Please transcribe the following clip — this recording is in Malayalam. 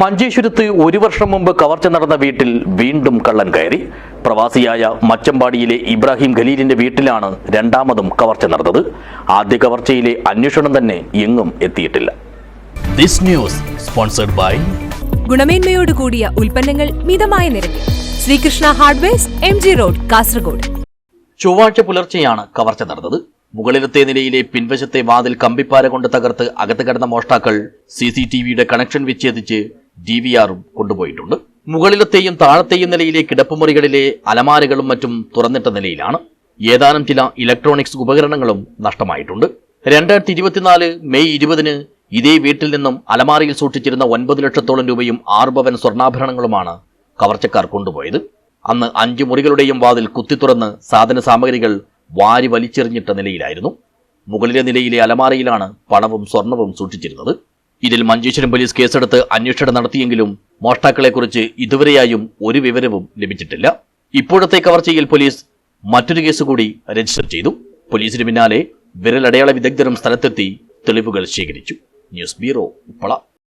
മഞ്ചേശ്വരത്ത് ഒരു വർഷം മുമ്പ് കവർച്ച നടന്ന വീട്ടിൽ വീണ്ടും കള്ളൻ കയറി. പ്രവാസിയായ മച്ചമ്പാടിയിലെ ഇബ്രാഹിം ഖലീലിന്റെ വീട്ടിലാണ് രണ്ടാമതും കവർച്ച നടന്നത്. ആദ്യ കവർച്ചയിലെ അന്വേഷണം തന്നെ എങ്ങും എത്തിയിട്ടില്ല. This news sponsored by ഗുണമേന്മയോട് കൂടിയ ഉൽപ്പന്നങ്ങൾ മിതമായ നിരക്കിൽ. Sreekrishna hardwares M G road Kasaragod. ചൊവ്വാഴ്ച പുലർച്ചെയാണ് കവർച്ച നടന്നത്. മുകളിലത്തെ നിലയിലെ പിൻവശത്തെ വാതിൽ കമ്പിപ്പാര കൊണ്ട് തകർത്ത് അകത്ത് കിടന്ന മോഷ്ടാക്കൾ സി സി ടി വിയുടെ കണക്ഷൻ വിച്ഛേദിച്ച് ഡി വി ആറും കൊണ്ടുപോയിട്ടുണ്ട്. മുകളിലത്തെയും താഴത്തെയും നിലയിലെ കിടപ്പുമുറികളിലെ അലമാരകളും മറ്റും തുറന്നിട്ട നിലയിലാണ്. ഏതാനും ചില ഇലക്ട്രോണിക്സ് ഉപകരണങ്ങളും നഷ്ടമായിട്ടുണ്ട്. രണ്ടായിരത്തി ഇരുപത്തിനാല് മെയ് ഇരുപതിന് ഇതേ വീട്ടിൽ നിന്നും അലമാരയിൽ സൂക്ഷിച്ചിരുന്ന ഒൻപത് ലക്ഷത്തോളം രൂപയും ആറ് പവൻ സ്വർണാഭരണങ്ങളുമാണ് കവർച്ചക്കാർ കൊണ്ടുപോയത്. അന്ന് അഞ്ചു മുറികളുടെയും വാതിൽ കുത്തി തുറന്ന് സാധന സാമഗ്രികൾ വാരി വലിച്ചെറിഞ്ഞിട്ട നിലയിലായിരുന്നു. മുകളിലെ നിലയിലെ അലമാരയിലാണ് പണവും സ്വർണവും സൂക്ഷിച്ചിരുന്നത്. ഇതിൽ മഞ്ചേശ്വരം പോലീസ് കേസെടുത്ത് അന്വേഷണം നടത്തിയെങ്കിലും മോഷ്ടാക്കളെക്കുറിച്ച് ഇതുവരെയായും ഒരു വിവരവും ലഭിച്ചിട്ടില്ല. ഇപ്പോഴത്തെ കവർച്ചയിൽ പോലീസ് മറ്റൊരു കേസ് കൂടി രജിസ്റ്റർ ചെയ്തു. പോലീസിന് പിന്നാലെ വിരലടയാള വിദഗ്ധരും സ്ഥലത്തെത്തി തെളിവുകൾ ശേഖരിച്ചു. News bureau Uppala.